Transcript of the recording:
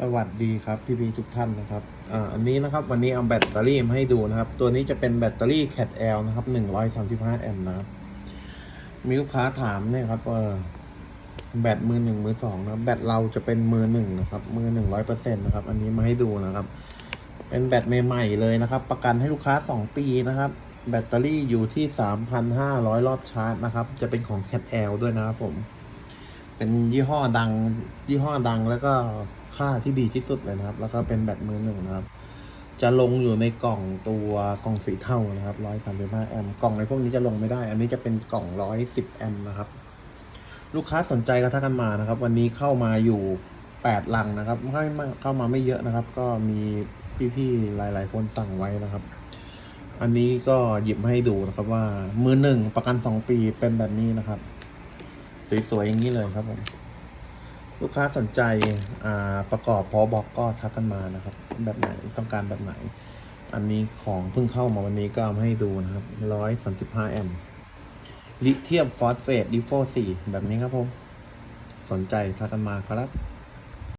สวัสดีครับพี่พีทุกท่านนะครับอ่าอันนี้นะครับวันนี้เอาแบตเตอรี่มาให้ดูนะครับ ตัวนี้จะเป็นแบตเตอรี่ Cat L นะครับ135แอมป์นะครับมีลูกค้าถามเนี่ยครับเออแบตมือหนึ่งมือสองนะแบตเราจะเป็นมือหนึ่งนะครับ มือหนึ่งร้อยเปอร์เซ็นต์นะครับ อันนี้มาให้ดูนะครับ เป็นแบตใหม่ๆเลยนะครับ ประกันให้ลูกค้าสองปีนะครับ แบตเตอรี่อยู่ที่สามพันห้าร้อยรอบชาร์จนะครับ จะเป็นของ Cat L ด้วยนะครับผม เป็นยี่ห้อดังยี่ห้อดังแล้วก็ ค่าที่ดีที่สุดเลยนะครับ แล้วก็เป็นแบตมือหนึ่งนะครับ จะลงอยู่ในกล่องตัวกล่องสีเทานะครับร้อยสามสิบห้าแอมป์กล่องในพวกนี้จะลงไม่ได้ อันนี้จะเป็นกล่องร้อยสิบแอมป์นะครับ ลูกค้าสนใจก็ทักกันมานะครับ วันนี้เข้ามาอยู่แปดลังนะครับไม่เข้ามาไม่เยอะนะครับ ก็มีพี่ๆหลาย ๆ คนสั่งไว้นะครับ อันนี้ก็หยิบให้ดูนะครับว่ามือหนึ่งประกันสองปีเป็นแบบนี้นะครับสวยๆอย่างนี้เลยครับผม ลูกค้าสนใจประกอบพอบอกก็ทักกันมานะครับ แบบไหนต้องการแบบไหน อันนี้ของเพิ่งเข้ามาวันนี้ก็เอามาให้ดูนะครับร้อยสามสิบห้าแอมป์ลิเทียมฟอสเฟตดิโฟสี่แบบนี้ครับผม สนใจทักกันมาครับ